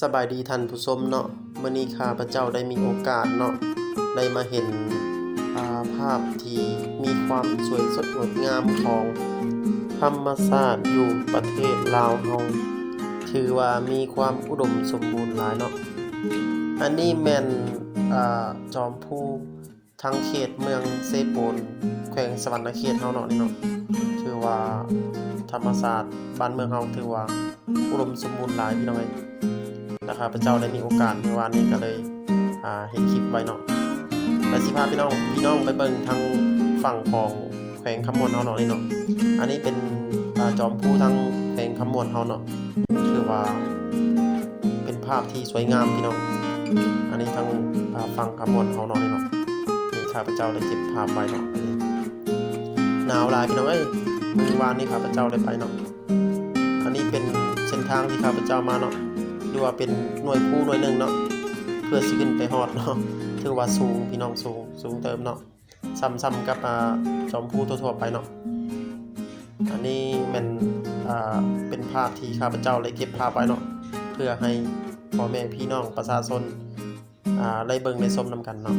สบายดีท่านผู้ชมเนาะมื้อนี้ข้าพเจ้าได้มีโอกาสเนาะได้มาเห็นาภาพที่มีความสวยสดงดงามของธรรมชาติอยู่ประเทศลาวเฮาถือว่ามีความอุดมสมบูรณ์หลายเนาะอันนี้แม่นอ่าจอมผู้ทางเขตเมืองเซโปนแขวงสวรรณเขตเฮาเนาะนี่เนาะถือว่าธรรมศาสตร์บ้านเมืองเฮาถือว่าอุดมสมบูรณ์หลายพี่น้องเอ้ย นะครับพระเจ้าได้มีโอกาสเมื่อวานนี้ก็เลยอ่าเห็นคลิปไว้เนาะและสิพาพี่น้องพี่น้องไปเบิ่งทางฝั่งของแขวงคำมวนเฮาเนาะนี่เนาะอันนี้เป็นอจอมผู้ทางแขวงคำมวนเฮาเนาะคือว่า เป็นภาพที่สวยงามพี่น้องอันนี้ทางฝั่งคำมวนเฮาเนาะนี่เนาะนี่ข้าพเจ้าได้เก็บภาพไว้เนาะหนาวลายพี่น้องเอ้ยเมื่อวานนี้ข้าพเจ้าได้ไปเนาะอันนี้เป็นเส้นทางที่ข้าพเจ้ามาเนาะ หรือว่าเป็นหน่วยผู้หน่วยหนึ่งเนาะเพื่อสิขึ้นไปฮอดเนาะถือว่าสูงพี่น้องสูงสูงเติมเนาะซ้ำๆกับจอมผู้ทั่วๆไปเนาะอันนี้มันอ่าเป็นภาพที่ข้าพเจ้าได้เก็บภาพไว้เนาะเพื่อให้พ่อแม่พี่น้องประชาชนอ่าได้เบิ่งได้ชมนํกันเนาะ